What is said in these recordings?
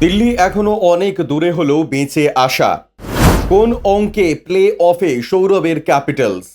দিল্লি এখনও অনেক দূরে হলেও বেঁচে আসা। কোন অঙ্কে প্লে অফে সৌরভের ক্যাপিটালস?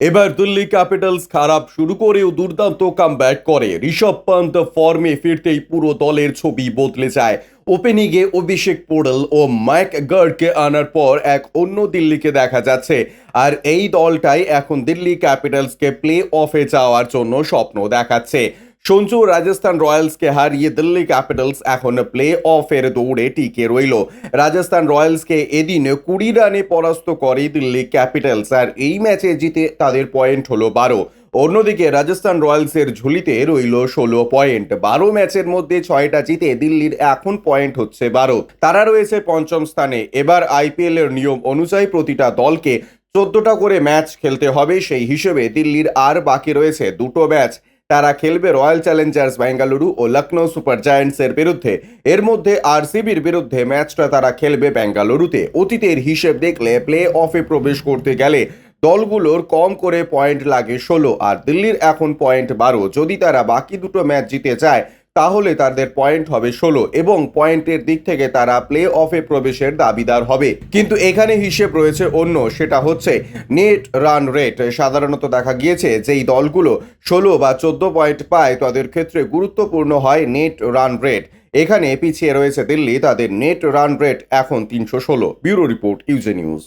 এবার দিল্লি ক্যাপিটালস খারাপ শুরু করেও দুর্দান্ত কামব্যাক করে। ঋষভ পন্ত ফর্মে ফিরতেই পুরো দলের ছবি বদলে যায়। ওপেনিংয়ে অভিষেক পোডল ও মাইক গার্ডকে আনার পর এক অন্য দিল্লিকে দেখা যাচ্ছে। আর এই দলটাই এখন দিল্লি ক্যাপিটালসকে প্লে অফে যাওয়ার জন্য স্বপ্ন দেখাচ্ছে। সঞ্জু রাজস্থান রয়্যালসকে হারিয়ে দিল্লি ক্যাপিটালস এখন প্লে অফের দৌড়ে টিকে রইল রাজস্থান রয়্যালসকে এদিন কুড়ি রানে পরাস্ত করে দিল্লি ক্যাপিটালস আর এই ম্যাচে জিতে তাদের পয়েন্ট হলো বারো অন্যদিকে রাজস্থান রয়্যালসের ঝুলিতে রইল ষোলো পয়েন্ট বারো ম্যাচের মধ্যে ছয়টা জিতে দিল্লির এখন পয়েন্ট হচ্ছে বারো তারা রয়েছে পঞ্চম স্থানে। এবার আইপিএল এর নিয়ম অনুযায়ী প্রতিটা দলকে চোদ্দটা করে ম্যাচ খেলতে হবে। সেই হিসেবে দিল্লির আর বাকি রয়েছে দুটো ম্যাচ তারা খেলবে রয়্যাল চ্যালেঞ্জার্স বেঙ্গালুরু ও লখনৌ সুপার জায়ান্টসের বিরুদ্ধে। এর মধ্যে আরসিবির বিরুদ্ধে ম্যাচটা তারা খেলবে বেঙ্গালুরুতে অতীতের হিসেব দেখলে প্লে অফে প্রবেশ করতে গেলে দলগুলোর কম করে পয়েন্ট লাগে ষোলো, আর দিল্লির এখন পয়েন্ট বারো। যদি তারা বাকি দুটো ম্যাচ জিতে যায় তাহলে তাদের পয়েন্ট হবে ষোলো এবং পয়েন্টের দিক থেকে তারা প্লে অফে প্রবেশের দাবিদার হবে। কিন্তু এখানে হিসেব রয়েছে অন্য, সেটা হচ্ছে নেট রান রেট সাধারণত দেখা গিয়েছে যেই দলগুলো ষোলো বা চোদ্দ পয়েন্ট পায়, তাদের ক্ষেত্রে গুরুত্বপূর্ণ হয় নেট রান রেট এখানে পিছিয়ে রয়েছে দিল্লি, তাদের নেট রান রেট এখন তিনশো ষোলো। Bureau report, UJ news.